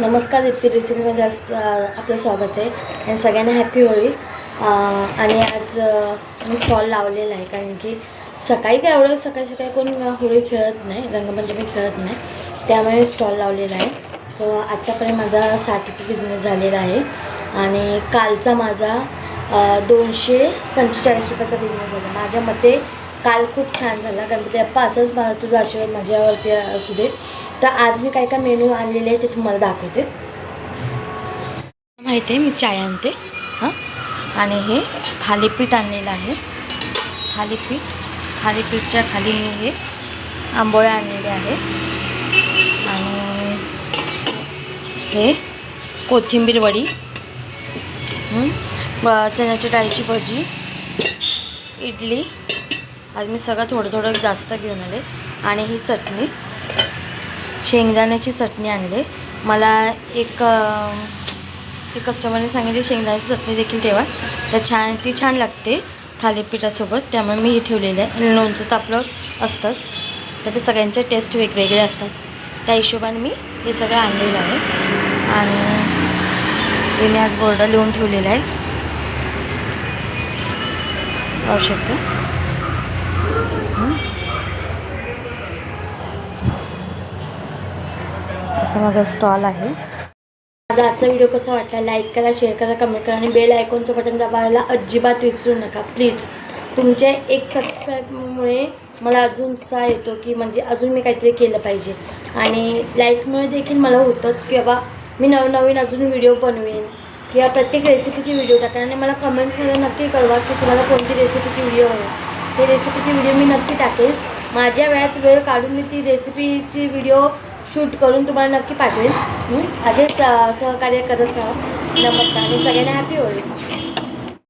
नमस्कार दीप्ती रेसिपीमध्ये आज आपलं स्वागत आहे. आणि सगळ्यांना हॅपी होळी. आणि आज मी स्टॉल लावलेला आहे कारण की सकाळी काय एवढं सकाळी सकाळी कोण होळी खेळत नाही रंगपंचमी खेळत नाही. त्यामुळे स्टॉल लावलेला आहे. तो आत्तापर्यंत माझा साठ रुपये बिझनेस झालेला आहे. आणि कालचा माझा दोनशे पंचेचाळीस रुपयाचा बिझनेस झाला. माझ्या मते काल खूप छान झाला. गणपती बाप्पा असंच मला तुझा आशीर्वाद माझ्यावरती असू दे. तर आज मी काय काय मेनू आणलेले आहे ते तुम्हाला दाखवते. माहिती आहे मी चाय आणते. हां? आणि हे थालीपीठ आणलेलं आहे. थालीपीठ. थालीपीठच्या खाली मी हे आंबोळ्या आणलेले आहेत. आणि हे कोथिंबीर वडी. चण्याच्या डाळीची भजी. इडली. आज मी सगळं थोडं थोडं जास्त घेऊन आले. आणि ही चटणी शेंगदाण्याची चटणी आणली. मला एक एक कस्टमरने सांगितले शेंगदाण्याची चटणी देखील ठेवा. तर छान ती छान लागते थालीपीठासोबत. त्यामुळे मी ही ठेवलेली आहे. आणि लोणचं तर आपलं असतंच. तर ते सगळ्यांचे टेस्ट वेगवेगळे असतात. त्या हिशोबाने मी हे सगळं आणलेलं आहे. आणि तिने आज बोर्ड लिहून ठेवलेला आहे. पाहू असं माझा स्टॉल आहे. माझा आजचा व्हिडिओ कसा वाटला लाईक करा शेअर करा कमेंट करा आणि बेल आयकॉनचं बटन दाबायला अजिबात विसरू नका प्लीज तुमचे एक सबस्क्राईबमुळे मला अजून उत्साह येतो की म्हणजे अजून मी काहीतरी केलं पाहिजे. आणि लाईकमुळे देखील मला होतंच की बाबा मी नवनवीन अजून व्हिडिओ बनवेन किंवा प्रत्येक रेसिपीची व्हिडिओ टाकेन. आणि मला कमेंट्समध्ये नक्की कळवा की तुम्हाला कोणती रेसिपीची व्हिडिओ हवी. ते रेसिपीची व्हिडिओ मी नक्की टाकेल. माझ्या वेळात वेळ काढून मी ती रेसिपीची व्हिडिओ शूट करून तुम्हाला नक्की पाठवेन. असेच सहकार्य करत राहा. नमस्कार. आणि सगळ्यांना हॅपी होळी